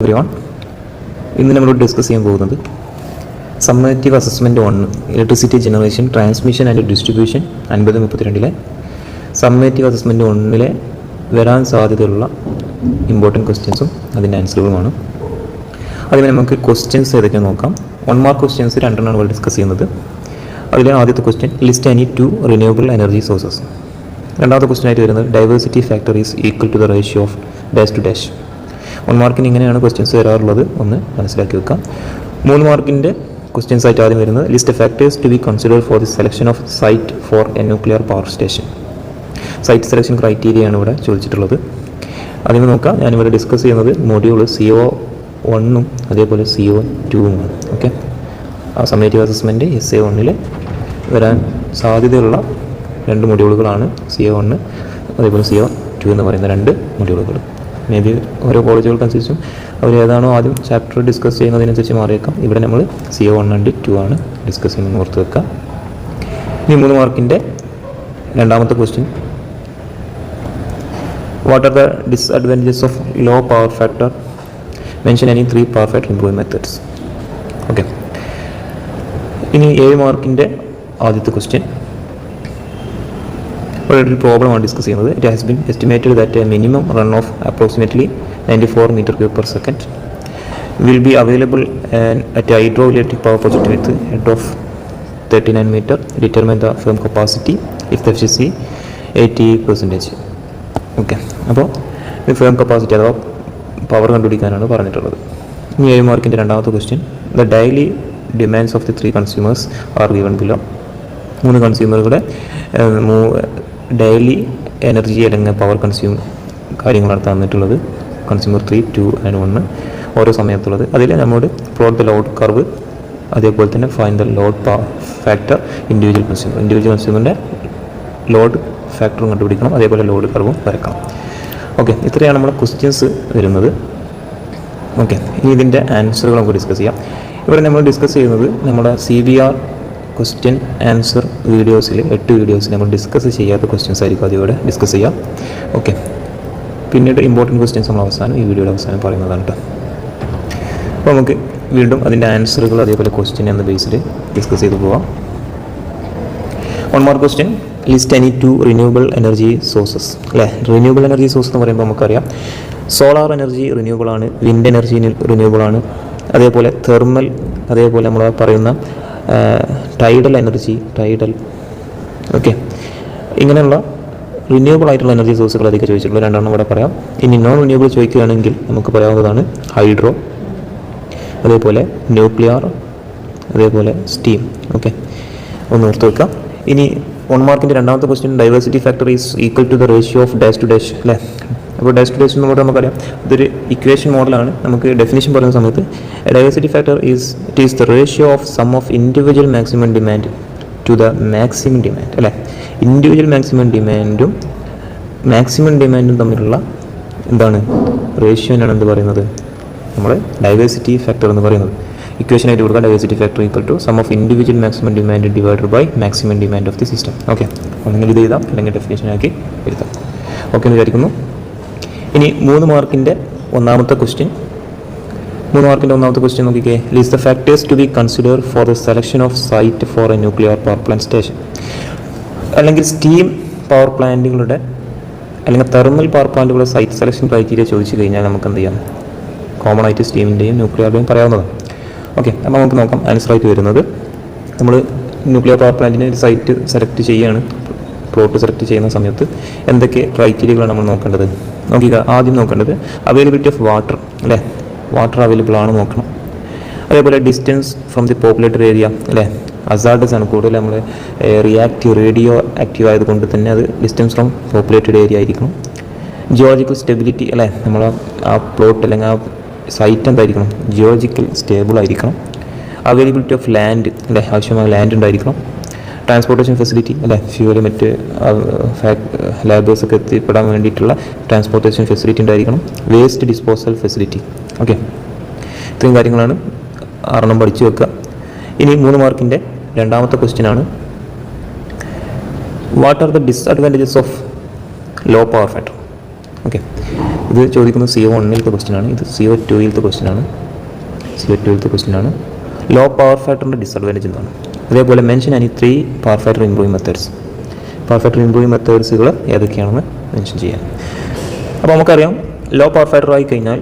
Every one ഇന്ന് നമ്മൾ discuss ചെയ്യാൻ പോകുന്നത് summative assessment on electricity generation transmission and distribution അൻപത് മുപ്പത്തിരണ്ടിലെ സമ്മേറ്റീവ് അസസ്മെന്റ് ഓണിലെ വരാൻ സാധ്യതയുള്ള ഇമ്പോർട്ടന്റ് ക്വസ്റ്റ്യൻസും അതിന്റെ ആൻസറുകളുമാണ് അതിന് നമുക്ക് ക്വസ്റ്റ്യൻസ് ഏതൊക്കെ നോക്കാം. വൺ മാർക്ക് ക്വസ്റ്റ്യൻസ് രണ്ടെണ്ണം നമ്മൾ ഡിസ്കസ് ചെയ്യുന്നത്. അതിലെ ആദ്യത്തെ question list any two renewable energy sources രണ്ടാമത്തെ ക്വസ്റ്റ്യൻ ആയിട്ട് വരുന്നത് diversity factor is equal to the ratio of dash to dash one മാർക്കിന് ഇങ്ങനെയാണ് ക്വസ്റ്റ്യൻസ് വരാറുള്ളത്. ഒന്ന് മനസ്സിലാക്കി വെക്കാം. മൂന്ന് മാർക്കിന്റെ ക്വസ്റ്റ്യൻസ് ആയിട്ട് ആദ്യം വരുന്നത് list factors to be consider for the selection of site for a nuclear power station site selection ക്രൈറ്റീരിയയാണ് ഇവിടെ ചോദിച്ചിട്ടുള്ളത്. അതിന് നോക്കാം. ഞാനിവിടെ ഡിസ്കസ് ചെയ്യുന്നത് മൊഡ്യൂൾ സി ഒ വണ്ണും അതേപോലെ സി ഒ ടുവുമാണ് ഓക്കെ ആ സമേറ്റീവ് അസസ്മെന്റ് എസ് എ വണ്ണിൽ വരാൻ സാധ്യതയുള്ള രണ്ട് മൊഡ്യൂളുകളാണ് സി ഒ വണ്ണ് അതേപോലെ സി ഒ ടു എന്ന് പറയുന്ന രണ്ട് മൊഡ്യൂളുകൾ മേ ബി ഓരോ കോളേജുകൾക്കനുസരിച്ചും അവർ ഏതാണോ ആദ്യം ചാപ്റ്റർ ഡിസ്കസ് ചെയ്യുന്നതിനനുസരിച്ച് മാറിയേക്കാം. ഇവിടെ നമ്മൾ C A one and two ആണ് ഡിസ്കസ് ചെയ്യുന്നത് ഓർത്ത് വെക്കാം ഇനി മൂന്ന് മാർക്കിന്റെ രണ്ടാമത്തെ question what are the disadvantages of low power factor mention any three power factor improve methods okay ഇനി ഏഴ് മാർക്കിന്റെ ആദ്യത്തെ ക്വസ്റ്റ്യൻ ഒരു പ്രോബ്ലമാണ് ഡിസ്കസ് ചെയ്യുന്നത് it has been estimated that minimum run of approximately ninety four metre cube per second will be available at at a hydroelectric power project with head of 39 meter determine the firm capacity if the efficiency 80 percentage okay അപ്പോൾ ഇത് firm capacity അഥവാ power കണ്ടുപിടിക്കാനാണ് പറഞ്ഞിട്ടുള്ളത്. ഇനി ഏഴ് മാർക്കിന്റെ രണ്ടാമത്തെ question the daily demands of the three consumers are given below മൂന്ന് കൺസ്യൂമറുടെ ഡെയിലി എനർജി അല്ലെങ്കിൽ പവർ കൺസ്യൂം കാര്യങ്ങളാണ് തന്നിട്ടുള്ളത്. Consumer three two and one ഓരോ സമയത്തുള്ളത്. അതിൽ നമ്മോട് പ്ലോട്ട് ദ ലോഡ് കർവ് അതേപോലെ തന്നെ fine the load factor individual consumer individual കൺസ്യൂമറിന്റെ load ഫാക്ടറും കണ്ടുപിടിക്കണം. അതേപോലെ ലോഡ് കർവും വരക്കണം ഓക്കെ ഇത്രയാണ് നമ്മുടെ ക്വസ്റ്റ്യൻസ് വരുന്നത്. ഓക്കെ ഇനി ഇതിന്റെ ആൻസറുകൾ നമുക്ക് ഡിസ്കസ് ചെയ്യാം. ഇവിടെ നമ്മൾ ഡിസ്കസ് ചെയ്യുന്നത് നമ്മുടെ C B R question answer വീഡിയോസിൽ എട്ട് വീഡിയോസിൽ നമ്മൾ ഡിസ്കസ് ചെയ്യാത്ത ക്വസ്റ്റ്യൻസ് ആയിരിക്കും അതിവിടെ ഡിസ്കസ് ചെയ്യാം. ഓക്കെ പിന്നീട് ഇമ്പോർട്ടന്റ് ക്വസ്റ്റ്യൻസ് നമ്മൾ അവസാനം ഈ വീഡിയോയുടെ അവസാനം പറയുന്നതാണ് കേട്ടോ അപ്പോൾ നമുക്ക് വീണ്ടും അതിന്റെ ആൻസറുകൾ അതേപോലെ ക്വസ്റ്റ്യൻ എന്ന ബേസിൽ ഡിസ്കസ് ചെയ്ത് പോവാം. One more question list any two renewable energy sources അല്ലേ? റിന്യൂവബിൾ എനർജി സോഴ്സ് എന്ന് പറയുമ്പോൾ നമുക്കറിയാം. സോളാർ എനർജി റിന്യൂവബിൾ ആണ്. വിൻഡ് എനർജി റിന്യൂവബിൾ ആണ്. അതേപോലെ തെർമൽ അതേപോലെ നമ്മൾ പറയുന്ന ടൈഡൽ എനർജി ടൈഡൽ ഓക്കെ ഇങ്ങനെയുള്ള റിന്യൂവബിൾ ആയിട്ടുള്ള എനർജി സോഴ്സുകൾ അധികം ചോദിച്ചിട്ടുള്ളൂ. രണ്ടെണ്ണം ഇവിടെ പറയാം. ഇനി നോൺ റിന്യൂവബിൾ ചോദിക്കുകയാണെങ്കിൽ നമുക്ക് പറയാവുന്നതാണ് ഹൈഡ്രോ അതേപോലെ ന്യൂക്ലിയർ അതേപോലെ സ്റ്റീം ഓക്കെ ഒന്ന് ഓർത്ത് വെക്കാം. ഇനി വൺ മാർക്കിന്റെ രണ്ടാമത്തെ question diversity factor is equal to the ratio of dash to dash അല്ലേ അപ്പോൾ ഡാഷ് ടു ഡാഷ് എന്ന് പറഞ്ഞാൽ നമുക്കറിയാം ഇതൊരു ഇക്വേഷൻ മോഡലാണ് നമുക്ക് ഡെഫിനേഷൻ പറയുന്ന സമയത്ത് diversity factor is it is the ratio of sum of individual maximum demand to the maximum demand അല്ലേ? ഇൻഡിവിജ്വൽ മാക്സിമം ഡിമാൻഡും മാക്സിമം ഡിമാൻഡും തമ്മിലുള്ള എന്താണ് റേഷ്യോനാണ് എന്ത് പറയുന്നത്? നമ്മൾ ഡൈവേഴ്സിറ്റി ഫാക്ടർ എന്ന് പറയുന്നത്. ഇക്വേഷൻ ആയിട്ട് കൊടുക്കുക diversity factor equal to sum of individual maximum demand divided by maximum demand of the system okay ഒന്നെങ്കിൽ ഇത് എഴുതാം. അല്ലെങ്കിൽ ഡെഫിനേഷൻ ആക്കി എഴുതാം. ഓക്കെ എന്ന് വിചാരിക്കുന്നു. ഇനി മൂന്ന് മാർക്കിന്റെ ഒന്നാമത്തെ ക്വസ്റ്റ്യൻ മൂന്ന് മാർക്കിന്റെ ഒന്നാമത്തെ ക്വസ്റ്റ്യൻ നോക്കിക്കേ. List the factors to be consider for the selection of site for a nuclear power plant station അല്ലെങ്കിൽ സ്റ്റീം പവർ പ്ലാന്റുകളുടെ അല്ലെങ്കിൽ തെർമൽ പവർ പ്ലാന്റുകളുടെ സൈറ്റ് സെലക്ഷൻ ക്രൈറ്റീരിയ ചോദിച്ചു കഴിഞ്ഞാൽ നമുക്ക് എന്ത് ചെയ്യാം? കോമൺ ആയിട്ട് സ്റ്റീമിന്റെയും ന്യൂക്ലിയറുടെയും പറയാവുന്നതാണ്. ഓക്കെ അപ്പോൾ നമുക്ക് നോക്കാം ആൻസർ ആയിട്ട് വരുന്നത്. നമ്മൾ ന്യൂക്ലിയർ പവർ പ്ലാന്റിന് ഒരു സൈറ്റ് സെലക്ട് ചെയ്യുകയാണ് പ്ലോട്ട് സെലക്ട് ചെയ്യുന്ന സമയത്ത് എന്തൊക്കെ ക്രൈറ്റീരിയകളാണ് നമ്മൾ നോക്കേണ്ടത്? നോക്കിക്കുക ആദ്യം നോക്കേണ്ടത് അവൈലബിലിറ്റി ഓഫ് വാട്ടർ അല്ലേ? വാട്ടർ അവൈലബിൾ ആണ് നോക്കണം. അതേപോലെ distance from the populated area അല്ലേ? അസാർഡസ് ആണ് കൂടുതൽ നമ്മൾ റിയാക്റ്റീവ് റേഡിയോ ആക്റ്റീവ് ആയതുകൊണ്ട് തന്നെ അത് ഡിസ്റ്റൻസ് ഫ്രം പോപ്പുലേറ്റഡ് ഏരിയ ആയിരിക്കണം. ജിയോളജിക്കൽ സ്റ്റെബിലിറ്റി അല്ലേ? നമ്മൾ ആ പ്ലോട്ട് അല്ലെങ്കിൽ ആ സൈറ്റ് എന്തായിരിക്കണം? ജിയോളജിക്കൽ സ്റ്റേബിൾ ആയിരിക്കണം. അവൈലബിലിറ്റി ഓഫ് ലാൻഡ് അല്ലേ? ആവശ്യമായ ലാൻഡ് ഉണ്ടായിരിക്കണം. ട്രാൻസ്പോർട്ടേഷൻ ഫെസിലിറ്റി അല്ലേ? ഫ്യൂവൽ മറ്റ് ലാബേഴ്സ് ഒക്കെ എത്തിപ്പെടാൻ വേണ്ടിയിട്ടുള്ള ട്രാൻസ്പോർട്ടേഷൻ ഫെസിലിറ്റി ഉണ്ടായിരിക്കണം. വേസ്റ്റ് ഡിസ്പോസൽ ഫെസിലിറ്റി ഓക്കെ ഇത്രയും കാര്യങ്ങളാണ് ആറെണ്ണം പഠിച്ചു വെക്കുക. ഇനി മൂന്ന് മാർക്കിന്റെ രണ്ടാമത്തെ ക്വസ്റ്റ്യൻ ആണ്. What are the disadvantages of low power factor okay ഇത് ചോദിക്കുന്നത് സി ഒ വണ്ണിലത്തെ ക്വസ്റ്റ്യനാണ് ഇത് സി ഒ ടുയിലത്തെ ക്വസ്റ്റ്യനാണ് സി ഒ ടുയിലത്തെ ക്വസ്റ്റ്യനാണ് ലോ പവർ ഫാക്ടറിന്റെ ഡിസഡ്വാന്റേജ് എന്താണ്? അതേപോലെ mention any three power factor improve methods power factor improve മെത്തേഡ്സുകൾ ഏതൊക്കെയാണെന്ന് മെൻഷൻ ചെയ്യാം. അപ്പോൾ നമുക്കറിയാം ലോ പവർ ഫാക്ടർ ആയി കഴിഞ്ഞാൽ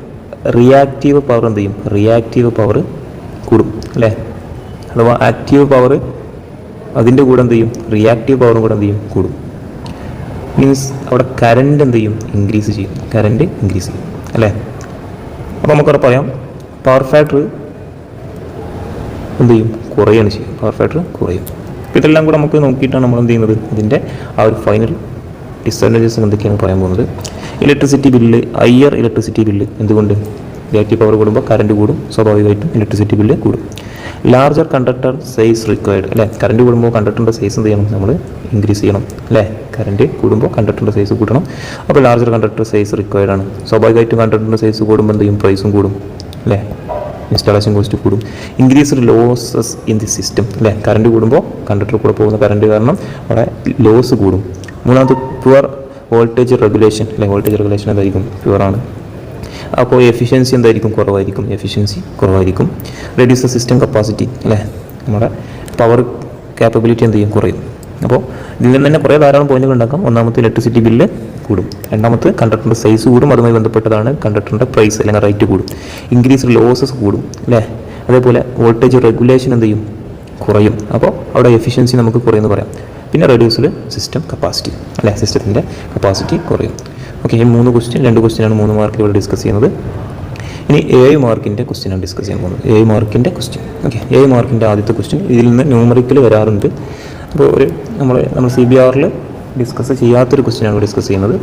റിയാക്റ്റീവ് പവർ എന്ത് ചെയ്യും? റിയാക്റ്റീവ് പവർ കൂടും അല്ലേ? അഥവാ ആക്റ്റീവ് പവർ അതിന്റെ കൂടെ എന്ത് ചെയ്യും? റിയാക്റ്റീവ് പവറും കൂടെ എന്ത് ചെയ്യും? കൂടും. മീൻസ് അവിടെ കറണ്ട് എന്ത് ചെയ്യും? ഇൻക്രീസ് ചെയ്യും. കറണ്ട് ഇൻക്രീസ് ചെയ്യും. അല്ലേ? അപ്പോൾ നമുക്കവിടെ പറയാം പവർ ഫാക്ടർ എന്ത് ചെയ്യും? കുറയാണ് ചെയ്യും പവർ ഫാക്ടർ കുറയും ഇതെല്ലാം കൂടെ നമുക്ക് നോക്കിയിട്ടാണ് നമ്മൾ എന്ത് ചെയ്യുന്നത്? ഇതിന്റെ ആ ഒരു ഫൈനൽ ഡിസഡ്വാന്റേജസ് എന്തൊക്കെയാണ് പറയാൻ പോകുന്നത്? Electricity bill higher electricity bill എന്തുകൊണ്ട്? ബാറ്ററി പവർ കൂടുമ്പോൾ കറണ്ട് കൂടും സ്വാഭാവികമായിട്ടും ഇലക്ട്രിസിറ്റി ബില്ല് കൂടും. ലാർജർ കണ്ടക്ടർ സൈസ് റിക്വയർഡ് അല്ലേ? കറണ്ട് കൂടുമ്പോൾ കണ്ടക്ടറിന്റെ സൈസ് എന്ത് ചെയ്യണം? നമ്മൾ ഇൻക്രീസ് ചെയ്യണം അല്ലേ? കറണ്ട് കൂടുമ്പോൾ കണ്ടക്ടറിന്റെ സൈസ് കൂട്ടണം. അപ്പോൾ ലാർജർ കണ്ടക്ടർ സൈസ് റിക്വയർഡ് ആണ്. സ്വാഭാവികമായിട്ടും കണ്ടക്ടറിന്റെ സൈസ് കൂടുമ്പോൾ എന്ത് ചെയ്യും? പ്രൈസും കൂടും അല്ലേ? ഇൻസ്റ്റാളേഷൻ കോസ്റ്റ് കൂടും. Increased losses in the system അല്ലേ? കറണ്ട് കൂടുമ്പോൾ കണ്ടക്ടർ കൂടെ പോകുന്ന കറണ്ട് കാരണം അവിടെ ലോസ് കൂടും. മൂന്നാമത് പ്യുവർ വോൾട്ടേജ് റെഗുലേഷൻ അല്ലെ? വോൾട്ടേജ് റെഗുലേഷൻ പ്യുവർ ആണ്. അപ്പോൾ എഫിഷ്യൻസി എന്തായിരിക്കും? കുറവായിരിക്കും. എഫിഷ്യൻസി കുറവായിരിക്കും. റെഡ്യൂസ് ദ സിസ്റ്റം കപ്പാസിറ്റി അല്ലേ? നമ്മുടെ പവർ കാപ്പബിലിറ്റി എന്ത് ചെയ്യും? കുറയും. അപ്പോൾ ഇതിൽ നിന്ന് തന്നെ കുറേ ധാരാളം പോയിന്റുകൾ ഉണ്ടാക്കാം. ഒന്നാമത്തെ ഇലക്ട്രിസിറ്റി ബില്ല് കൂടും. രണ്ടാമത്തെ കണ്ടക്ടറിന്റെ സൈസ് കൂടും. അതുമായി ബന്ധപ്പെട്ടതാണ് കണ്ടക്ടറിന്റെ പ്രൈസ് അല്ലെങ്കിൽ റേറ്റ് കൂടും. ഇൻക്രീസ് ലോസസ് കൂടും അല്ലേ? അതേപോലെ വോൾട്ടേജ് റെഗുലേഷൻ എന്ത് ചെയ്യും? കുറയും. അപ്പോൾ അവിടെ എഫിഷ്യൻസി നമുക്ക് കുറയുമെന്ന് പറയാം. പിന്നെ റെഡ്യൂസ്ഡ് സിസ്റ്റം കപ്പാസിറ്റി അല്ലേ? സിസ്റ്റത്തിന്റെ കപ്പാസിറ്റി കുറയും. ഓക്കെ ഈ മൂന്ന് ക്വസ്റ്റ്യൻ രണ്ട് ക്വസ്റ്റ്യനാണ് മൂന്ന് മാർക്കിൽ ഇവിടെ ഡിസ്കസ് ചെയ്യുന്നത്. ഇനി ഏഴ് മാർക്കിന്റെ ക്വസ്റ്റ്യനാണ് ഡിസ്കസ് ചെയ്യാൻ പോകുന്നത്. ഏഴ് മാർക്കിന്റെ ക്വസ്റ്റ്യൻ ഓക്കെ ഏഴ് മാർക്കിന്റെ ആദ്യത്തെ ക്വസ്റ്റ്യൻ ഇതിൽ നിന്ന് ന്യൂമറിക്കൽ വരാറുണ്ട്. അപ്പോൾ ഒരു നമ്മൾ നമ്മൾ സി ബി ആറിൽ ഡിസ്കസ് ചെയ്യാത്തൊരു ക്വസ്റ്റ്യനാണ് ഡിസ്കസ് ചെയ്യുന്നത്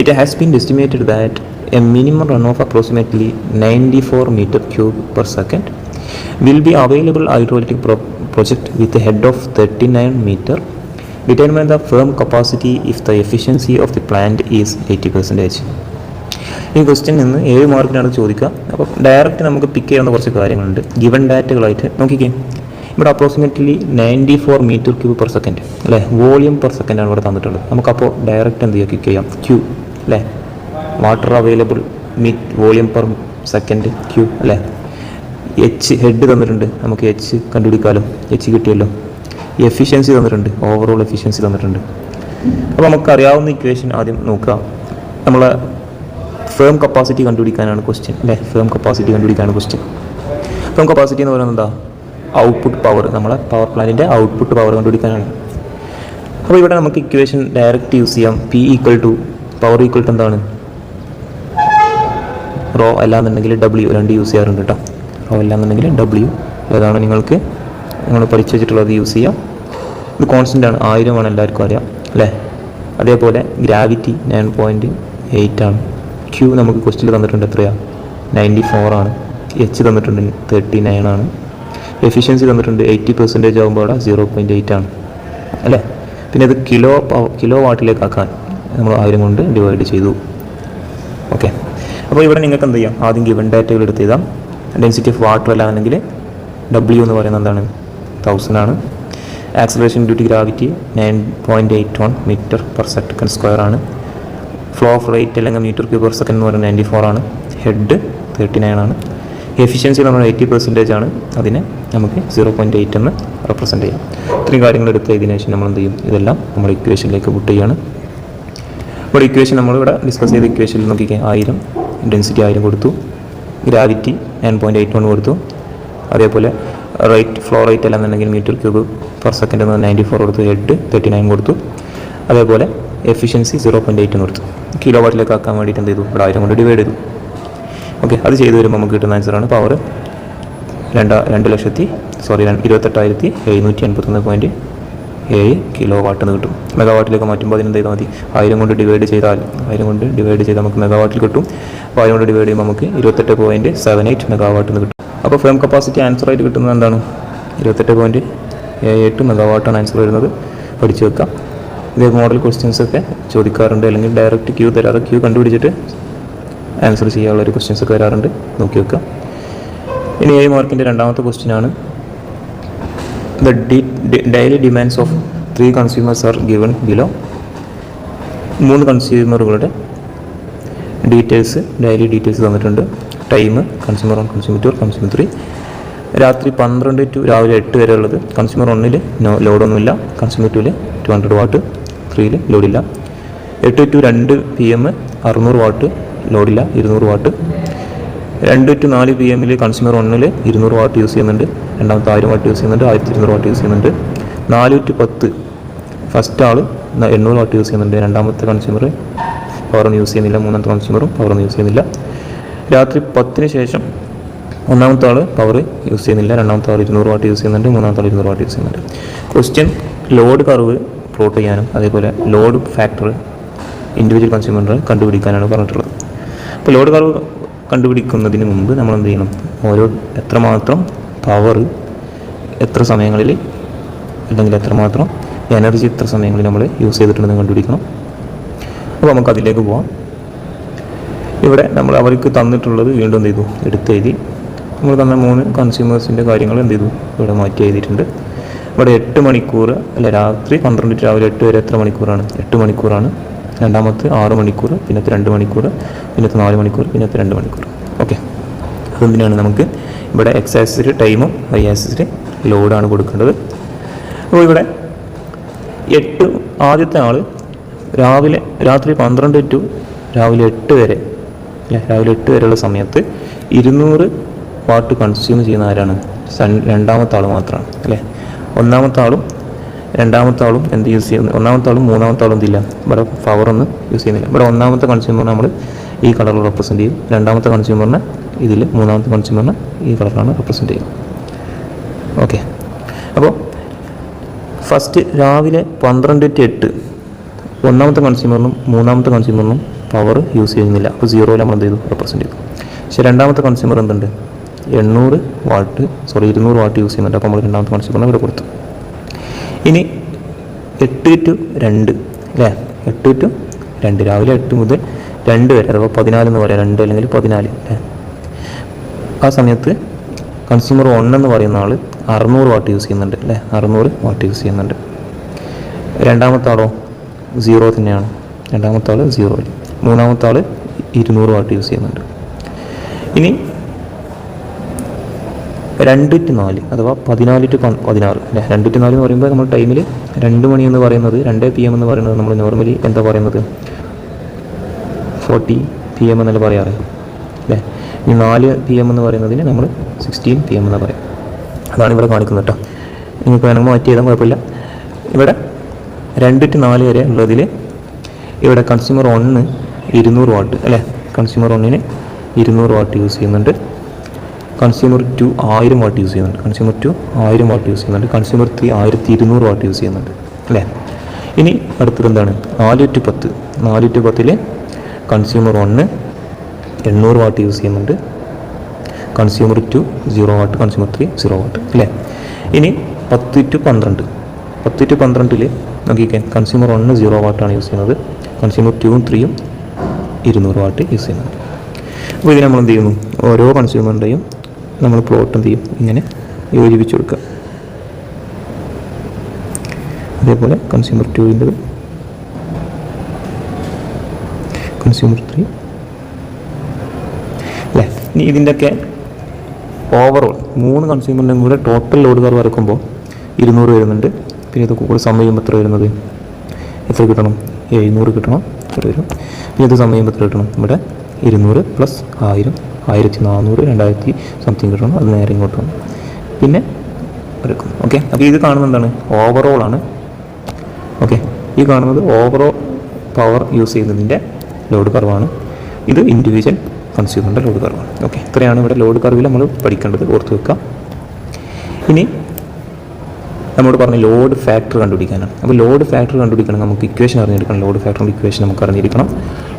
it has been estimated that a minimum run of approximately ninety four metre cube per second will be available hydroelectric pro project with head of thirty 39 meter determine the firm capacity if the efficiency of the plant is 80 percentage. ഈ question നിന്ന് ഏഴ് മാർക്കിനാണ് ചോദിക്കുക. അപ്പോൾ direct നമുക്ക് പിക്ക് ചെയ്യുന്ന കുറച്ച് കാര്യങ്ങളുണ്ട്. Given ഡാറ്റകളായിട്ട് നോക്കിക്കേ. ഇവിടെ approximately ninety four metre cube per second അല്ലേ വോളിയം പെർ സെക്കൻഡാണ് ഇവിടെ തന്നിട്ടുള്ളത്. നമുക്കപ്പോൾ ഡയറക്റ്റ് എന്ത് ചെയ്യാം? ചെയ്യാം. ക്യൂ അല്ലേ? Water available meet volume per second Q അല്ലേ? എച്ച് ഹെഡ് തന്നിട്ടുണ്ട്. നമുക്ക് എച്ച് കണ്ടുപിടിക്കാമല്ലോ എച്ച് കിട്ടിയല്ലോ? എഫിഷ്യൻസി തന്നിട്ടുണ്ട് ഓവറോൾ എഫിഷ്യൻസി തന്നിട്ടുണ്ട്. അപ്പോൾ നമുക്കറിയാവുന്ന ഇക്വേഷൻ ആദ്യം നോക്കുക. നമ്മളെ ഫേം കപ്പാസിറ്റി കണ്ടുപിടിക്കാനാണ് ക്വസ്റ്റ്യൻ അല്ലേ? ഫേം കപ്പാസിറ്റി കണ്ടുപിടിക്കാനാണ് ക്വസ്റ്റ്യൻ ഫേം കപ്പാസിറ്റി എന്ന് പറയുന്നത് എന്താ? ഔട്ട്പുട്ട് പവർ നമ്മളെ പവർ പ്ലാന്റിന്റെ ഔട്ട്പുട്ട് പവർ കണ്ടുപിടിക്കാനാണ്. അപ്പോൾ ഇവിടെ നമുക്ക് ഇക്വേഷൻ ഡയറക്റ്റ് യൂസ് ചെയ്യാം. P equal to power equal to എന്താണ്? റോ അല്ലാന്നുണ്ടെങ്കിൽ ഡബ്ല്യു രണ്ട് യൂസ് ചെയ്യാറുണ്ട് കേട്ടോ റോ അല്ലാന്നുണ്ടെങ്കിൽ ഡബ്ല്യു ഏതാണ് നിങ്ങൾക്ക് നിങ്ങൾ പഠിച്ചു വെച്ചിട്ടുള്ളത് യൂസ് ചെയ്യാം. ഇത് കോൺസ്റ്റന്റ് ആണ്. ആയിരമാണ് എല്ലാവർക്കും അറിയാം. അല്ലേ? അതേപോലെ ഗ്രാവിറ്റി നയൻ പോയിന്റ് എയ്റ്റ് ആണ്. ക്യൂ നമുക്ക് ക്വസ്റ്റിൽ തന്നിട്ടുണ്ട് എത്രയാണ് നയന്റി ഫോർ ആണ്. എച്ച് തന്നിട്ടുണ്ട് തേർട്ടി നയൻ ആണ്. എഫിഷ്യൻസി തന്നിട്ടുണ്ട് എയ്റ്റി പെർസെന്റേജ് ആകുമ്പോൾ അവിടെ സീറോ പോയിന്റ് എയ്റ്റ് ആണ്. അല്ലേ? പിന്നെ ഇത് കിലോ കിലോ വാട്ടിലേക്ക് ആക്കാൻ നമ്മൾ ആയിരം കൊണ്ട് ഡിവൈഡ് ചെയ്തു. ഓക്കെ അപ്പോൾ ഇവിടെ നിങ്ങൾക്ക് എന്ത് ചെയ്യാം? ആദ്യം ഗിവൺ ഡാറ്റകൾ എടുത്ത് ചെയ്താൽ ഡെൻസിറ്റി ഓഫ് വാട്ടർ അല്ലാന്നുണ്ടെങ്കിൽ ഡബ്ല്യു എന്ന് പറയുന്നത് എന്താണ്? തൗസൻഡ് ആണ്. Acceleration due to gravity nine point eight one metre per second square ആണ്. ഫ്ലോ ഓഫ് റേറ്റ് അല്ലെങ്കിൽ മീറ്റർ ക്യൂബ് പെർ സെക്കൻഡ് എന്ന് പറയുന്നത് നയന്റി ഫോർ ആണ്. ഹെഡ് തേർട്ടി നയൻ ആണ് എഫിഷ്യൻസി നമ്മൾ എയ്റ്റി പെർസെന്റേജ് ആണ്. അതിനെ നമുക്ക് സീറോ പോയിന്റ് എയ്റ്റ് എന്ന് റെപ്രസെന്റ് ചെയ്യാം. ഇത്രയും കാര്യങ്ങൾ എടുത്ത് ഇതിനു ശേഷം നമ്മൾ എന്ത് ചെയ്യും? ഇതെല്ലാം നമ്മൾ ഇക്വേഷനിലേക്ക് പുട്ട് ചെയ്യാണ്. ഇവിടെ ഇക്വേഷൻ നമ്മളിവിടെ ഡിസ്കസ് ചെയ്ത ഇക്വേഷനിൽ നോക്കിക്കാൻ ആയിരം ഡെൻസിറ്റി ആയിരം കൊടുത്തു. Gravity nine point eight one കൊടുത്തു. അതേപോലെ റേറ്റ് ഫ്ലോ റേറ്റ് അല്ലാന്നുണ്ടെങ്കിൽ മീറ്റർ ക്യൂബ് പെർ സെക്കൻഡ് എന്ന് നയന്റി ഫോർ കൊടുത്തു എട്ട് തേർട്ടി നയൻ കൊടുത്തു. അതേപോലെ എഫിഷ്യൻസി സീറോ പോയിന്റ് എയ്റ്റ് കൊടുത്തു. കിലോ വാട്ടിലേക്ക് ആക്കാൻ വേണ്ടിയിട്ട് എന്ത് ചെയ്തു? ഇവിടെ ആയിരം കൊണ്ട് ഡിവൈഡ് ചെയ്തു. ഓക്കെ അത് ചെയ്തു വരുമ്പോൾ നമുക്ക് കിട്ടുന്ന ആൻസറാണ് പവർ രണ്ട് രണ്ട് ലക്ഷത്തി സോറി ഇരുപത്തെട്ടായിരത്തി എഴുന്നൂറ്റി എൺപത്തൊന്ന് പോയിന്റ് ഏഴ് കിലോ വാട്ട് എന്ന് കിട്ടും. മെഗാവാട്ടിലേക്ക് മാറ്റുമ്പോൾ അതിന് എന്ത് ചെയ്താൽ മതി? ആയിരം കൊണ്ട് ഡിവൈഡ് ചെയ്താൽ ആയിരം കൊണ്ട് ഡിവൈഡ് ചെയ്താൽ നമുക്ക് മെഗാവാട്ടിൽ കിട്ടും. അപ്പോൾ ആയിരം കൊണ്ട് ഡിവൈഡ് ചെയ്യുമ്പോൾ നമുക്ക് ഇരുപത്തെട്ട് പോയിന്റ് സെവൻ എയ്റ്റ് മെഗാവാട്ട് എന്ന് കിട്ടും. അപ്പോൾ ഫേം കപ്പാസിറ്റി ആൻസർ ആയിട്ട് കിട്ടുന്നത് എന്താണ്? ഇരുപത്തെട്ട് പോയിന്റ് എട്ട് മെഗാവാട്ടാണ് ആൻസർ വരുന്നത്. പഠിച്ചു വെക്കാം. ഇതേ മോഡൽ ക്വസ്റ്റ്യൻസ് ഒക്കെ ചോദിക്കാറുണ്ട് അല്ലെങ്കിൽ ഡയറക്റ്റ് ക്യൂ തരാതെ ക്യൂ കണ്ടുപിടിച്ചിട്ട് ആൻസർ ചെയ്യാനുള്ള ഒരു ക്വസ്റ്റ്യൻസ് ഒക്കെ വരാറുണ്ട്. നോക്കി വെക്കാം. ഇനി ഏഴ് മാർക്കിന്റെ രണ്ടാമത്തെ ക്വസ്റ്റ്യൻ ആണ്. The daily demands of three consumers are given below മൂന്ന് കൺസ്യൂമറുകളുടെ ഡീറ്റെയിൽസ് ഡെയിലി ഡീറ്റെയിൽസ് തന്നിട്ടുണ്ട്. Time consumer one consumer two consumer three രാത്രി പന്ത്രണ്ട് ടു രാവിലെ എട്ട് വരെ ഉള്ളത്. കൺസ്യൂമർ ഒന്നിൽ നോ ലോഡൊന്നുമില്ല കൺസ്യൂമർ ടുവിൽ ടു ഹൺഡ്രഡ് വാട്ട് ത്രീയിൽ ലോഡില്ല എട്ട് ടു രണ്ട് പി എം അറുന്നൂറ് വാട്ട് ലോഡില്ല ഇരുന്നൂറ് വാട്ട് രണ്ട് ടു നാല് പി എമ്മിൽ കൺസ്യൂമർ ഒന്നിൽ ഇരുന്നൂറ് വാട്ട് യൂസ് ചെയ്യുന്നുണ്ട്. രണ്ടാമത്തെ ആയിരം വാട്ട് യൂസ് ചെയ്യുന്നുണ്ട്. ആയിരത്തി ഇരുന്നൂറ് വാട്ട് യൂസ് ചെയ്യുന്നുണ്ട്. നാല് ടു പത്ത്. ഫസ്റ്റ് ആൾ എണ്ണൂറ് വാട്ട് യൂസ് ചെയ്യുന്നുണ്ട്. രണ്ടാമത്തെ കൺസ്യൂമർ പവറൊന്നും യൂസ് ചെയ്യുന്നില്ല. മൂന്നാമത്തെ കൺസ്യൂമറും പവറൊന്നും യൂസ് ചെയ്യുന്നില്ല. രാത്രി പത്തിന് ശേഷം ഒന്നാമത്തെ ആൾ പവർ യൂസ് ചെയ്യുന്നില്ല. രണ്ടാമത്തെ ആൾ ഇരുന്നൂറ് വാട്ട് യൂസ് ചെയ്യുന്നുണ്ട്. മൂന്നാമത്തെ ആൾ ഇരുന്നൂറ് വാട്ട് യൂസ് ചെയ്യുന്നുണ്ട്. ക്വസ്റ്റ്യൻ ലോഡ് കർവ് പ്ലോട്ട് ചെയ്യാനും അതേപോലെ ലോഡ് ഫാക്ടർ ഇൻഡിവിജ്വൽ കൺസ്യൂമറിനെ കണ്ടുപിടിക്കാനാണ് പറഞ്ഞിട്ടുള്ളത്. അപ്പോൾ ലോഡ് കർവ് കണ്ടുപിടിക്കുന്നതിന് മുമ്പ് നമ്മൾ എന്ത് ചെയ്യണം? ഓരോ എത്രമാത്രം പവർ എത്ര സമയങ്ങളിൽ അല്ലെങ്കിൽ എത്രമാത്രം എനർജി എത്ര സമയങ്ങളിൽ നമ്മൾ യൂസ് ചെയ്തിട്ടുണ്ടെന്ന് കണ്ടുപിടിക്കണം. അപ്പോൾ നമുക്ക് അതിലേക്ക് പോവാം. ഇവിടെ നമ്മൾ അവർക്ക് തന്നിട്ടുള്ളത് വീണ്ടും എന്ത് ചെയ്തു? എടുത്തെഴുതി നമ്മൾ തന്ന മൂന്ന് കൺസ്യൂമേഴ്സിന്റെ കാര്യങ്ങൾ എന്ത് ചെയ്തു? ഇവിടെ മാറ്റി എഴുതിയിട്ടുണ്ട്. ഇവിടെ എട്ട് മണിക്കൂർ അല്ല രാത്രി പന്ത്രണ്ട് രാവിലെ എട്ട് വരെ എത്ര മണിക്കൂറാണ്? എട്ട് മണിക്കൂറാണ്. രണ്ടാമത്തെ ആറ് മണിക്കൂർ പിന്നത്തെ രണ്ട് മണിക്കൂർ പിന്നത്തെ നാല് മണിക്കൂർ പിന്നത്തെ രണ്ട് മണിക്കൂർ. ഓക്കെ. അതെന്തിനാണ് നമുക്ക്? ഇവിടെ എക്സ് ടൈമും വൈ ആക്സിൽ ലോഡാണ് കൊടുക്കേണ്ടത്. അപ്പോൾ ഇവിടെ എട്ട് ആദ്യത്തെ ആൾ രാവിലെ രാത്രി പന്ത്രണ്ട് ടു രാവിലെ എട്ട് വരെ രാവിലെ എട്ട് വരെയുള്ള സമയത്ത് ഇരുന്നൂറ് വാട്ട് കൺസ്യൂം ചെയ്യുന്ന ആരാണ്? സൺ രണ്ടാമത്തെ ആൾ മാത്രമാണ് അല്ലേ? ഒന്നാമത്തെ ആളും രണ്ടാമത്തെ ആളും എന്ത് യൂസ് ചെയ്യുന്നു? ഒന്നാമത്തെ ആളും മൂന്നാമത്തെ ആളും എന്തില്ല ഇവിടെ പവർ ഒന്നും യൂസ് ചെയ്യുന്നില്ല. ഇവിടെ ഒന്നാമത്തെ കൺസ്യൂമർ നമ്മൾ ഈ കളറിൽ റെപ്രസെന്റ് ചെയ്യും. രണ്ടാമത്തെ കൺസ്യൂമറിനെ ഇതിൽ മൂന്നാമത്തെ കൺസ്യൂമറിനെ ഈ കളറാണ് റെപ്രസെന്റ് ചെയ്യുന്നത്. ഓക്കെ അപ്പോൾ ഫസ്റ്റ് രാവിലെ പന്ത്രണ്ട് ടു എട്ട് ഒന്നാമത്തെ കൺസ്യൂമറിനും മൂന്നാമത്തെ കൺസ്യൂമറിനും പവർ യൂസ് ചെയ്യുന്നില്ല. അപ്പോൾ സീറോയിൽ നമ്മൾ എന്ത് ചെയ്തു? റെപ്രസെന്റ് ചെയ്തു. പക്ഷേ രണ്ടാമത്തെ കൺസ്യൂമർ എന്തുണ്ട്? എണ്ണൂറ് വാട്ട് സോറി ഇരുന്നൂറ് വാട്ട് യൂസ് ചെയ്യുന്നുണ്ട്. അപ്പോൾ നമ്മൾ രണ്ടാമത്തെ കൺസ്യൂമറിനെ ഇവിടെ കൊടുത്തു. ഇനി എട്ട് ടു രണ്ട് അല്ലേ എട്ട് ടു രണ്ട് രാവിലെ എട്ട് മുതൽ രണ്ട് വരെ അഥവാ പതിനാല് എന്ന് പറയാം. രണ്ട് അല്ലെങ്കിൽ പതിനാല് അല്ലേ ആ സമയത്ത് കൺസ്യൂമർ വൺ എന്ന് പറയുന്ന ആൾ അറുന്നൂറ് വാട്ട് യൂസ് ചെയ്യുന്നുണ്ട് അല്ലേ അറുന്നൂറ് വാട്ട് യൂസ് ചെയ്യുന്നുണ്ട്. രണ്ടാമത്തെ ആളോ? സീറോ തന്നെയാണ്. രണ്ടാമത്തെ ആൾ സീറോയിൽ മൂന്നാമത്തെ ആൾ ഇരുന്നൂറ് വാട്ട് യൂസ് ചെയ്യുന്നുണ്ട്. ഇനി രണ്ട് ടു നാല് അഥവാ പതിനാല് ടു പതിനാറ് അല്ലേ? രണ്ട് ടു നാല് എന്ന് പറയുമ്പോൾ നമ്മൾ ടൈമിൽ രണ്ട് മണി എന്ന് പറയുന്നത് രണ്ട് പി എം എന്ന് പറയുന്നത് നമ്മൾ നോർമലി എന്താ പറയുന്നത്? ഫോർട്ടി പി എം എന്നല്ല പറയാറ്? അല്ലേ? ഈ നാല് പി എം എന്ന് പറയുന്നതിന് നമ്മൾ സിക്സ്റ്റീൻ പി എം എന്ന് പറയും. അതാണ് ഇവിടെ കാണിക്കുന്നത് കേട്ടോ. നിങ്ങൾക്ക് വേണമെങ്കിൽ മാറ്റി ചെയ്താൽ കുഴപ്പമില്ല. ഇവിടെ രണ്ട് ടു നാല് വരെ ഉള്ളതിൽ ഇവിടെ കൺസ്യൂമർ ഒന്ന് ഇരുന്നൂറ് വാട്ട് അല്ലേ? കൺസ്യൂമർ ഒന്നിന് ഇരുന്നൂറ് വാട്ട് യൂസ് ചെയ്യുന്നുണ്ട്. കൺസ്യൂമർ ടു ആയിരം വാട്ട് യൂസ് ചെയ്യുന്നുണ്ട്. കൺസ്യൂമർ ടു ആയിരം വാട്ട് യൂസ് ചെയ്യുന്നുണ്ട്. കൺസ്യൂമർ ത്രീ ആയിരത്തി ഇരുന്നൂറ് വാട്ട് യൂസ് ചെയ്യുന്നുണ്ട്. അല്ലേ? ഇനി അടുത്തത് എന്താണ്? നാല് ടു പത്ത്. നാല് ടു പത്തിൽ കൺസ്യൂമർ ഒന്ന് എണ്ണൂറ് വാട്ട് യൂസ് ചെയ്യുന്നുണ്ട്. Consumer two zero watt consumer three zero watt അല്ലേ? ഇനി പത്ത് ടു പന്ത്രണ്ട്. പത്ത് ടു പന്ത്രണ്ടിൽ നോക്കിക്കാൻ കൺസ്യൂമർ ഒന്ന് സീറോ വാട്ടാണ് യൂസ് ചെയ്യുന്നത്. കൺസ്യൂമർ ടുവും ത്രീയും ഇരുന്നൂറ് വാട്ട് യൂസ് ചെയ്യുന്നുണ്ട്. അപ്പോൾ ഇതിന് നമ്മൾ എന്ത് ചെയ്യുന്നു? ഓരോ കൺസ്യൂമറിന്റെയും നമ്മൾ പ്ലോട്ട് എന്ത് ചെയ്യും? ഇങ്ങനെ യോജിപ്പിച്ച് കൊടുക്കുക. അതേപോലെ കൺസ്യൂമർ ടുവിന്റെ കൺസ്യൂമർ ത്രീ. അല്ലേ? ഇനി ഇതിന്റെയൊക്കെ ഓവറോൾ മൂന്ന് കൺസ്യൂമറിന്റെയും കൂടെ ടോട്ടൽ ലോഡ് കർവ് ഇറക്കുമ്പോൾ ഇരുന്നൂറ് വരുന്നുണ്ട്. പിന്നെ ഇത് കൂടെ സമയം എത്ര വരുന്നത്? എത്ര കിട്ടണം? എഴുന്നൂറ് കിട്ടണം. എത്ര വരും പിന്നെ ഇത് സമയം എത്ര കിട്ടണം? ഇവിടെ ഇരുന്നൂറ് പ്ലസ് ആയിരം ആയിരത്തി നാനൂറ് രണ്ടായിരത്തി സംതിങ് കിട്ടണം. അത് നേരെ ഇങ്ങോട്ട് വന്നു. പിന്നെ എടുക്കും ഓക്കെ അപ്പോൾ ഇത് കാണുന്നത് എന്താണ്? ഓവറോൾ ആണ്. ഓക്കെ ഈ കാണുന്നത് ഓവറോൾ പവർ യൂസ് ചെയ്യുന്നതിന്റെ ലോഡ് കർവാണ് ഇത് ഇൻഡിവിജ്വൽ കൺസ്യൂമറിന്റെ ലോഡ് കർവാണ് ഓക്കെ ഇത്രയാണ് ഇവിടെ ലോഡ് കർവിൽ നമ്മൾ പഠിക്കേണ്ടത്. ഓർത്ത് വെക്കുക. ഇനി നമ്മോട് പറഞ്ഞ ലോഡ് ഫാക്ടർ കണ്ടുപിടിക്കാനാണ്. അപ്പോൾ ലോഡ് ഫാക്ടർ കണ്ടുപിടിക്കണം നമുക്ക് ഇക്വേഷൻ അറിഞ്ഞിരിക്കണം. ലോഡ് ഫാക്ടറിന്റെ ഇക്വേഷൻ നമുക്ക് അറിഞ്ഞിരിക്കണം.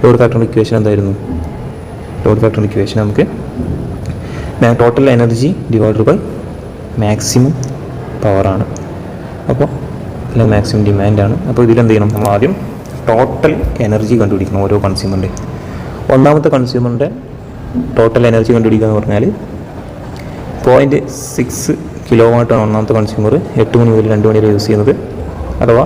ലോഡ് ഫാക്ടറിന്റെ ഇക്വേഷൻ എന്തായിരുന്നു? ലോഡ് ഫാക്ടറിന്റെ ഇക്വേഷൻ നമുക്ക് total energy divided by maximum പവറാണ് അപ്പോൾ അല്ലെങ്കിൽ മാക്സിമം ഡിമാൻഡാണ് അപ്പോൾ ഇതിലെന്ത് ചെയ്യണം? നമ്മൾ ആദ്യം ടോട്ടൽ എനർജി കണ്ടുപിടിക്കണം ഓരോ കൺസ്യൂമറിന്റെ ഒന്നാമത്തെ കൺസ്യൂമറിന്റെ ടോട്ടൽ എനർജി കണ്ടുപിടിക്കുക എന്ന് പറഞ്ഞാൽ പോയിന്റ് സിക്സ് കിലോവാട്ടാണ് ഒന്നാമത്തെ കൺസ്യൂമർ എട്ട് മണി മുതൽ രണ്ട് മണി വരെ യൂസ് ചെയ്യുന്നത്. അഥവാ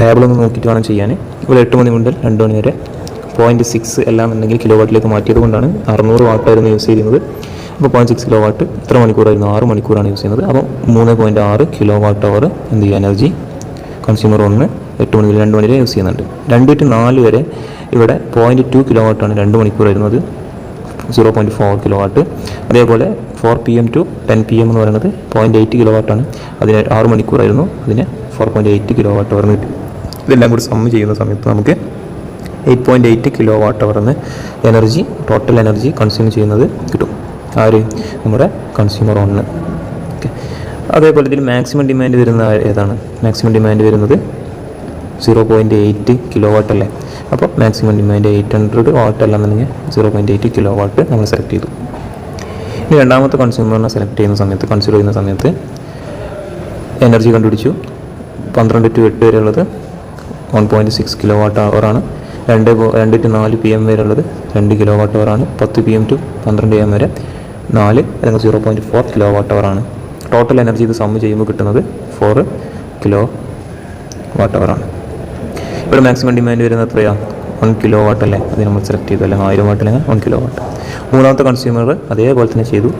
ടേബിളൊന്ന് നോക്കിയിട്ട് വേണം ചെയ്യാൻ. ഇവിടെ എട്ട് മണി മുതൽ രണ്ട് മണി വരെ പോയിന്റ് സിക്സ് എല്ലാം എന്നെങ്കിൽ കിലോ വാട്ടിലേക്ക് മാറ്റിയത് കൊണ്ടാണ് അറുന്നൂറ് വാട്ടായിരുന്നു യൂസ് ചെയ്യുന്നത്. അപ്പോൾ പോയിന്റ് സിക്സ് കിലോ വാട്ട് എത്ര മണിക്കൂറായിരുന്നു. ആറ് മണിക്കൂറാണ് യൂസ് ചെയ്യുന്നത്. അപ്പോൾ മൂന്ന് പോയിന്റ് ആറ് കിലോ വാട്ട് അവർ എന്ത് ചെയ്യുക? എനർജി കൺസ്യൂമർ ഒന്ന് എട്ട് മണി രണ്ട് മണി വരെ യൂസ് ചെയ്യുന്നുണ്ട്. രണ്ട് ടു നാല് വരെ ഇവിടെ പോയിന്റ് ടു കിലോ വാട്ടാണ് രണ്ട് മണിക്കൂർ വരുന്നത് zero point four kilo watt അതേപോലെ four P M to ten P M എന്ന് പറയുന്നത് പോയിന്റ് എയ്റ്റ് കിലോ വാട്ടാണ് അതിന് ആറ് മണിക്കൂറായിരുന്നു. അതിന് four point eight kilo watt hour കിട്ടി. ഇതെല്ലാം കൂടി സമ്മ് ചെയ്യുന്ന സമയത്ത് നമുക്ക് eight point eight kilo watt hour എന്ന് എനർജി ടോട്ടൽ എനർജി കൺസ്യൂം ചെയ്യുന്നത് കിട്ടും. ആര്? നമ്മുടെ കൺസ്യൂമർ ഓണിന് ഓക്കെ അതേപോലെ ഇതിൽ മാക്സിമം ഡിമാൻഡ് വരുന്ന ഏതാണ്? മാക്സിമം ഡിമാൻഡ് വരുന്നത് zero point eight kilo watt അല്ലേ? അപ്പോൾ maximum demand eight hundred watt അല്ലാന്നുണ്ടെങ്കിൽ zero point eight kilo watt നമ്മൾ സെലക്ട് ചെയ്തു. ഇനി രണ്ടാമത്തെ കൺസ്യൂമറിനെ സെലക്ട് ചെയ്യുന്ന സമയത്ത് കൺസിഡർ ചെയ്യുന്ന സമയത്ത് എനർജി കണ്ടുപിടിച്ചു. പന്ത്രണ്ട് ടു എട്ട് വരെയുള്ളത് one point six kilo watt അവറാണ് രണ്ട് രണ്ട് ടു നാല് പി എം വരെ ഉള്ളത് രണ്ട് കിലോ വാട്ട് അവറാണ് പത്ത് പി എം ടു പന്ത്രണ്ട് എം വരെ. നാല് അല്ലെങ്കിൽ zero point four kilo watt അവറാണ് total energy ഇത് സമ്മ് ചെയ്യുമ്പോൾ കിട്ടുന്നത് ഫോർ കിലോ വാട്ട് അവറാണ് ഇവിടെ മാക്സിമം ഡിമാൻഡ് വരുന്നത് എത്രയാണ് വൺ കിലോ വാട്ട് അല്ലേ? അത് നമ്മൾ സെലക്ട് ചെയ്തു അല്ലെങ്കിൽ ആയിരം വാട്ട് അല്ലെങ്കിൽ വൺ കിലോ വാട്ട് മൂന്നാമത്തെ കൺസ്യൂമർ അതേപോലെ തന്നെ ചെയ്തു.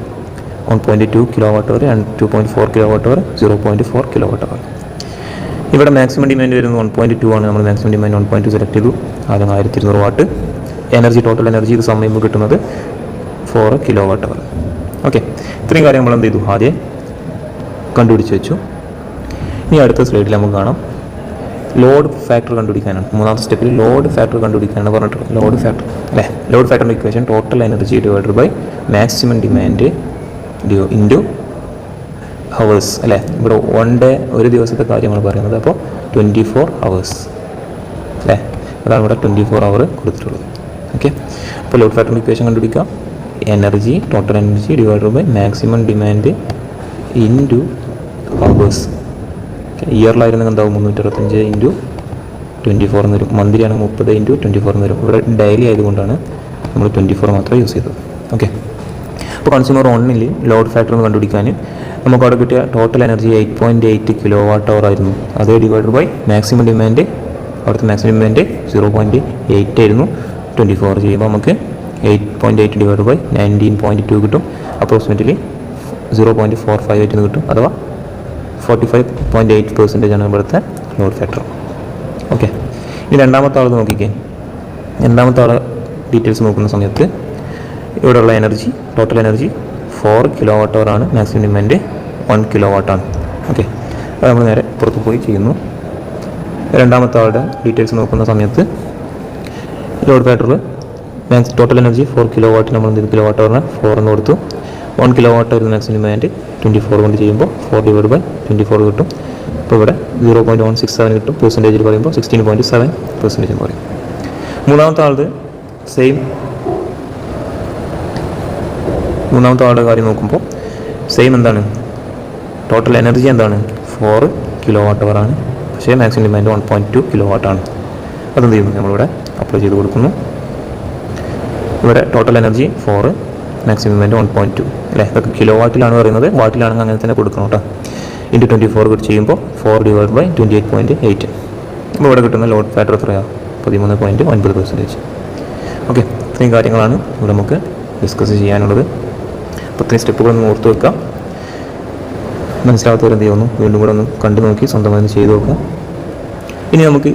One point two kilo watt hour and two point four kilo watt hour zero point four kilo watt hour ഇവിടെ മാക്സിമം ഡിമാൻഡ് വരുന്നത് വൺ പോയിന്റ് ടു ആണ്. നമ്മൾ maximum demand one point two select ചെയ്തു. ആദ്യം ആയിരത്തി ഇരുന്നൂറ് വാട്ട് എനർജി ടോട്ടൽ എനർജി ഇത് സമയം കിട്ടുന്നത് four kilo watt hour okay ഇത്രയും കാര്യം നമ്മൾ എന്ത് ചെയ്തു? ആദ്യം കണ്ടുപിടിച്ച് വെച്ചു. ഇനി അടുത്ത സ്ലൈഡിൽ നമുക്ക് കാണാം. ലോഡ് ഫാക്ടർ കണ്ടുപിടിക്കാനാണ്. മൂന്നാമത്തെ സ്റ്റെപ്പിൽ ലോഡ് ഫാക്ടർ കണ്ടുപിടിക്കാനാണ് പറഞ്ഞിട്ടുള്ളത്. ലോഡ് ഫാക്ടർ അല്ലേ? ലോഡ് ഫാക്ടറിന്റെ equation total energy divided by maximum demand into hours അല്ലേ? ഇവിടെ വൺ ഡേ ഒരു ദിവസത്തെ കാര്യമാണ് പറയുന്നത്. അപ്പോൾ ട്വന്റി ഫോർ ഹവേഴ്സ് അല്ലേ? അതാണ് ഇവിടെ ട്വന്റി ഫോർ അവർ കൊടുത്തിട്ടുള്ളത്. ഓക്കെ അപ്പോൾ ലോഡ് ഫാക്ടർ ഇക്വേഷൻ കണ്ടുപിടിക്കുക. Energy total energy divide by maximum demand into hours ഇയറിലായിരുന്നെങ്കിൽ എന്താവും? മുന്നൂറ്റി അറുപത്തഞ്ച് ഇന്റു ട്വന്റി ഫോർ എന്ന് വരും. മന്ത്ലിയാണ് മുപ്പത് ഇന്റു ട്വന്റി ഫോർ എന്ന് വരും. ഇവിടെ ഡെയിലി ആയതുകൊണ്ടാണ് നമ്മൾ ട്വന്റി ഫോർ മാത്രമേ യൂസ് ചെയ്തത്. ഓക്കെ അപ്പോൾ കൺസ്യൂമർ ഒന്നിൽ ലോഡ് ഫാക്ടർ കണ്ടുപിടിക്കാൻ നമുക്ക് അവിടെ കിട്ടിയ total energy eight point eight kilo watt hour ആയിരുന്നു. അത് ഡിവൈഡ് ബൈ മാക്സിമം ഡിമാൻഡ് അവിടുത്തെ maximum demand zero point eight ആയിരുന്നു. ട്വന്റി ഫോർ ചെയ്യുമ്പോൾ നമുക്ക് eight point eight divide by nineteen point two കിട്ടും. Approximately zero point four five eight കിട്ടും. അഥവാ forty five point eight percentage ആണ് ഇവിടുത്തെ ലോഡ് ഫാക്ടർ ഓക്കെ ഇനി രണ്ടാമത്തെ ആൾ നോക്കിക്കേ. രണ്ടാമത്തെ ആൾ ഡീറ്റെയിൽസ് നോക്കുന്ന സമയത്ത് ഇവിടെയുള്ള energy total energy four kilo watt hour ആണ്. മാക്സിമം ഡിമാൻഡ് വൺ കിലോ വാട്ടാണ് ഓക്കെ അത് നമ്മൾ നേരെ പുറത്ത് പോയി ചെയ്യുന്നു. രണ്ടാമത്തെ ആളുടെ ഡീറ്റെയിൽസ് നോക്കുന്ന സമയത്ത് load ഫാക്ടറിൽ max total energy four kilo watt നമ്മൾ എന്ത് കിലോ വാട്ട് അവറിന് ഫോർ എന്ന് കൊടുത്തു. വൺ കിലോ വാട്ട് വരുന്ന മാക്സിമം ഡിമാൻഡ് ട്വന്റി ഫോർ കൊണ്ട് ചെയ്യുമ്പോൾ four divide by twenty four കിട്ടും. അപ്പോൾ ഇവിടെ zero point one six seven കിട്ടും. പെർസെന്റേജിൽ പറയുമ്പോൾ സിക്സ്റ്റീൻ പോയിന്റ് സെവൻ പെർസെന്റേജ് പറയും. മൂന്നാമത്തെ ആളത് സെയിം മൂന്നാമത്തെ ആളുടെ കാര്യം നോക്കുമ്പോൾ സെയിം എന്താണ്? ടോട്ടൽ എനർജി എന്താണ്? ഫോർ കിലോ വാട്ട് അവർ ആണ്. പക്ഷേ maximum demand one point two kilo വാട്ടാണ് അതെന്ത് ചെയ്യുന്നു? നമ്മളിവിടെ അപ്ലൈ ചെയ്ത് കൊടുക്കുന്നു. ഇവിടെ total energy four maximum demand one point two അല്ലേ? ഇതൊക്കെ കിലോ വാട്ടിലാണ് പറയുന്നത്. വാട്ടിലാണെങ്കിൽ അങ്ങനെ തന്നെ കൊടുക്കണം കേട്ടോ. ഇന്റു ട്വന്റി ഫോർ ചെയ്യുമ്പോൾ four divide by twenty eight point eight അപ്പോൾ ഇവിടെ കിട്ടുന്ന ലോഡ് ഫാക്ടർ എത്രയാണ് പതിമൂന്ന് പോയിന്റ് ഒൻപത് പെർസെന്റേജ് ഓക്കെ ഇത്രയും കാര്യങ്ങളാണ് ഇവിടെ നമുക്ക് ഡിസ്കസ് ചെയ്യാനുള്ളത്. ഇത്രയും സ്റ്റെപ്പുകളൊന്ന് ഓർത്ത് വെക്കാം. മനസ്സിലാകാത്തവർ എന്ത് ചെയ്യുന്നു? വീണ്ടും കൂടെ ഒന്ന് കണ്ടു നോക്കി സ്വന്തമായി ഒന്ന് ചെയ്തു നോക്കുക ഇനി നമുക്ക്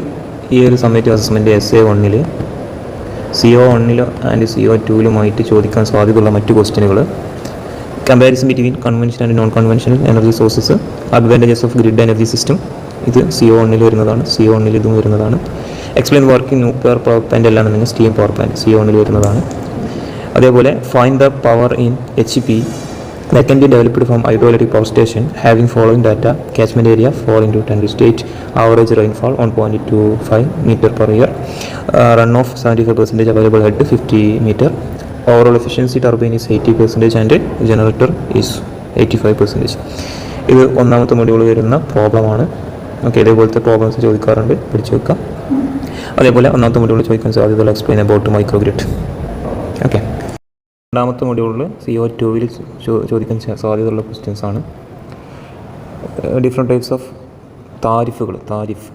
ഈ ഒരു സമ്മേറ്റീവ് അസസ്മെന്റ് എസ് എ വണ്ണിൽ സി ഒ വണ്ണിലോ ആൻഡ് സി ഒ ടുവിലുമായിട്ട് ചോദിക്കാൻ സാധ്യതയുള്ള മറ്റു ക്വസ്റ്റ്യനുകൾ comparison between convention and non conventional energy sources advantages of grid energy system ഇത് സി ഒ വണ്ണിൽ വരുന്നതാണ് സി ഒ വണ്ണിൽ ഇതും വരുന്നതാണ്. Explain working nuclear power plant അല്ലാന്നുണ്ടെങ്കിൽ steam power plant C O വണ്ണിൽ വരുന്നതാണ്. അതേപോലെ find the power in H P second developed from hydroelectric power station having following data catchment area four into ten state average rainfall one point two five metre per year run off seventy five percentage available head fifty metre overall efficiency turbine is eighty percentage and generator is eighty five percentage ഇത് ഒന്നാമത്തെ module വരുന്ന പ്രോബ്ലമാണ് okay ഇതേപോലത്തെ problems ചോദിക്കാറുണ്ട്. പിടിച്ചു വെക്കാം. അതേപോലെ ഒന്നാമത്തെ മൊഡ്യൂൾ ചോദിക്കാൻ സാധ്യതയുള്ള എക്സ്പ്ലെയിൻ അബൌട്ട് മൈക്രോഗ്രിഡ് ഓക്കെ രണ്ടാമത്തെ മൊഡ്യൂളിൽ സി ഒ ടുവിൽ ചോദിക്കാൻ സാധ്യതയുള്ള ക്വസ്റ്റ്യൻസ് ആണ്. ഡിഫറെന്റ് ടൈപ്സ് ഓഫ് താരിഫുകൾ താരിഫ്.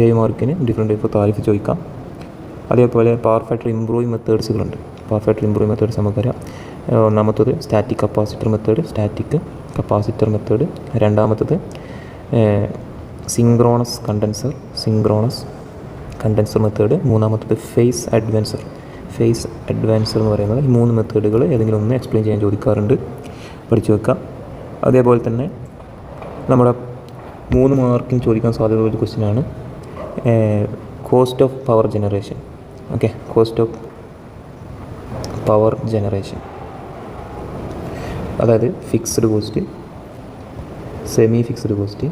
ഏഴ് മാർക്കിന് ഡിഫറെന്റ് ടൈപ്പ് ഓഫ് താരിഫ് ചോദിക്കാം. അതേപോലെ പവർ ഫാക്ടർ ഇമ്പ്രൂവിങ് മെത്തേഡ്സുകളുണ്ട് പവർ ഫാക്ടർ ഇമ്പ്രൂവിങ് മെത്തേഡ്സ് നമുക്കറിയാം. ഒന്നാമത്തത് static capacitor method static capacitor method രണ്ടാമത്തത് synchronous condenser synchronous condenser method മൂന്നാമത്തത് ഫേസ് അഡ്വാൻസർ ഫേസ് അഡ്വാൻസർ എന്ന് പറയുന്നത് ഈ മൂന്ന് മെത്തേഡുകൾ ഏതെങ്കിലും ഒന്ന് എക്സ്പ്ലെയിൻ ചെയ്യാൻ ചോദിക്കാറുണ്ട്. പഠിച്ചു വെക്കാം. അതേപോലെ തന്നെ നമ്മുടെ മൂന്ന് മാർക്കിന് ചോദിക്കാൻ സാധ്യതയുള്ള ഒരു ക്വസ്റ്റ്യനാണ് cost of power generation okay cost of power generation അതായത് fixed cost semi fixed cost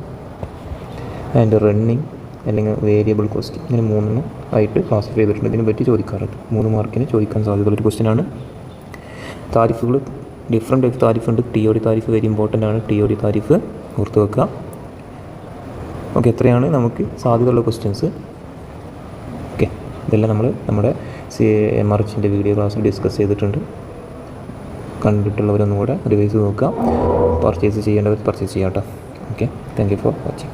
and running അല്ലെങ്കിൽ വേരിയബിൾ കോസ്റ്റ് ഇങ്ങനെ മൂന്നെണ്ണം ആയിട്ട് ക്ലാസിഫൈ ചെയ്തിട്ടുണ്ട്. ഇതിനെപ്പറ്റി ചോദിക്കാറുണ്ട്. മൂന്ന് മാർക്കിന് ചോദിക്കാൻ സാധ്യതയുള്ള ഒരു ക്വസ്റ്റ്യനാണ് താരിഫുകൾ ഡിഫറെന്റ് ടൈപ്പ് താരിഫ് ഉണ്ട് T O D tariff very important ആണ്. ടി ഒ ഡി താരിഫ് ഓർത്ത് വെക്കുക. ഓക്കെ എത്രയാണ് നമുക്ക് സാധ്യതയുള്ള ക്വസ്റ്റ്യൻസ് ഓക്കെ ഇതെല്ലാം നമ്മൾ നമ്മുടെ സി എം ആർ എച്ചിന്റെ വീഡിയോ ക്ലാസ്സിൽ ഡിസ്കസ് ചെയ്തിട്ടുണ്ട്. കണ്ടിട്ടുള്ളവരൊന്നും കൂടെ റിവൈസ് നോക്കുക. പർച്ചേസ് ചെയ്യേണ്ടവർ പർച്ചേസ് ചെയ്യാം കേട്ടോ okay thank you for watching